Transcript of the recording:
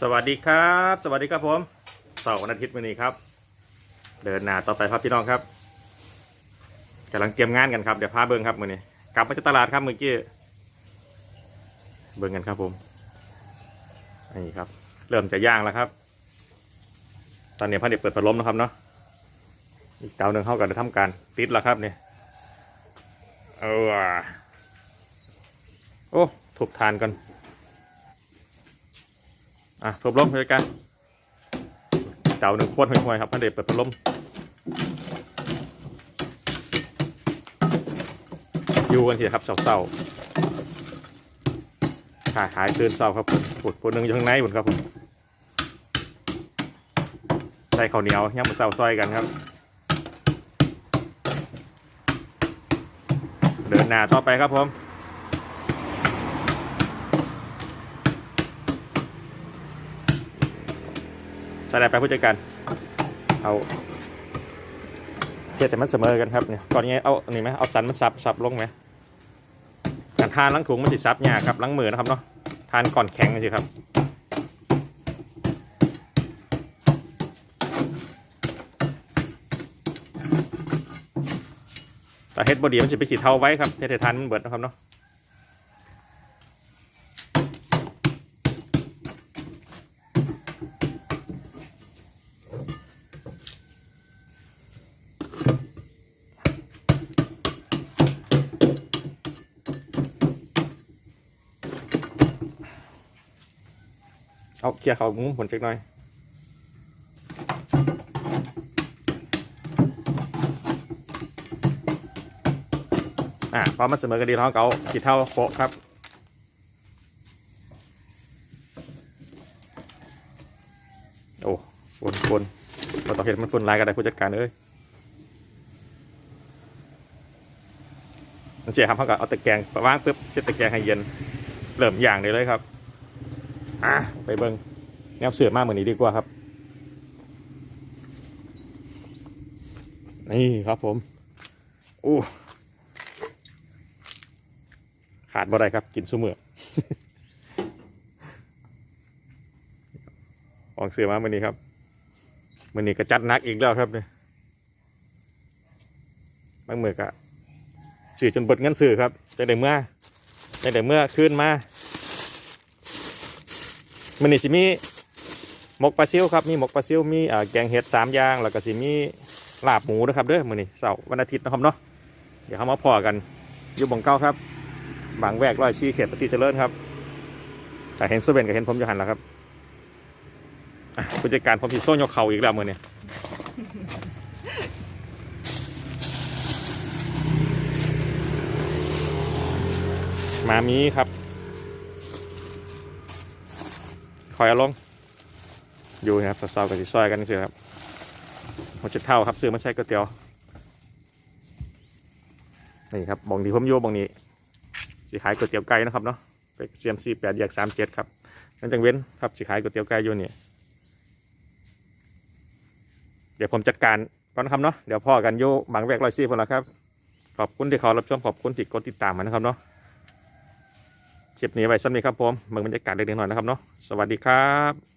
สวัสดีครับ สวัสดีครับผมเสาร์วันอาทิตย์มื้อนี้ครับ เดินหน้าต่อไปครับพี่น้องครับกำลังเตรียมงานกันครับเดี๋ยวพาเบิ้งครับมือนี้กลับมาจากตลาดครับเมื่อกี้เบิ้งกันครับผมนี่ครับ เริ่มจะย่างแล้วครับ ตอนนี้พันเด็กเปิดพัดลมนะครับเนาะอีกเตาหนึ่งเข้ากันจะทำการติดแล้วครับเนี่ยเอาโอ้ถูกทานกัน อะทบลมด้วยกันเต่าหนึ่งขวดห่วยๆครับพันเดชเปิดพัดลมอยู่กันทีครับเศร้าๆขายขายตื่นเศร้าครับปวดปวดหนึ่งอยู่ข้างในหมดครับผมใส่ข้าวเหนียวย่ำมาเศร้าซอยกันครับ เดินหน้าต่อไปครับผม อะไรไปผู้จัดการเอาเทียแต่มันเสมอกันครับเนี่ยก่อนนี้เอานนี้ไหมเอาสันมันซับซับลงไหมการทานล้างถุงมันติดซับยากครับล้างมือนะครับเนาะทานก่อนแข็งสิครับแต่เฮ็ดบอดีมันจะไปขีดเท้าไว้ครับเฮ็ดให้ทานมันเบิดนะครับเนาะ เอาเคลียร์เขามุ้งผลจักหน่อยอ่าพอมันเสมอกันดีท้องเกาขีดเท่าโปะครับโอ้ฝนฝนเราต้อเห็นมันฝนลายกันได้ผู้จัดการเอ้ยมันเสียครับเขาก็เอาตะแกรงวางปุ๊บเช็ดตะแกรงให้เย็นเริ่มอย่างเลยเลยครับ อะไปเบิ้งแนวเสือมากเหมือนนี้ดีกว่าครับ นี่ครับผมอู้ขาดบ่ได้ครับ กินซุมือออกเสือมาเมื่อนี้ครับเมื่อนี้ก็จัดนักอีกแล้วครับเนี่ยบางมือกะสื่อจนเบิดเงินสื่อครับแต่เดี๋ยวเมื่อแต่เดี๋ยวเมื่อขึ้นมา มันนี่สิมีหมกปลาซิวครับมีหมกปลาซิวมีแกงเห็ดสามอย่างแล้วก็สิมีลาบหมูนะครับเด้อมื้อนี้เสาร์วันอาทิตย์นะครับเนาะเดี๋ยวเขามาพอกันอยู่บ่งเก้าครับบางแวกร้อยชีเขตประสิทธิ์เจริญครับแต่เห็นโซเบนกับเห็นผมอยู่หันแล้วครับผู้จัดการผมสิโซ่ยกเข่าอีกแล้วมื้อนี้มามีครับ คอยลง อยู่นะครับสาวๆกับที่ซอยกันนี่สิครับหัวจุดเท่าครับซื้อมาใช้ก๋วยเตี๋ยวนี่ครับบองดีผมโยบองนี้สีขายก๋วยเตี๋ยวไก่นะครับเนาะไปเซียมซีแปดแยกสามเจ็ดครับนั่นจังเว้นครับสีขายก๋วยเตี๋ยวไก่อยู่นี่เดี๋ยวผมจัดการก่อนนะครับเนาะเดี๋ยวพ่อกันโยบางแวกร้อยซี่คนละครับ ขอบคุณที่เขารับชมขอบคุณที่กดติดตามมานะครับเนาะ ลิปนี้ไว้สั้นนี้ครับผมเมืองบรรยากาศเล็กๆน้อยนะครับเนาะสวัสดีครับ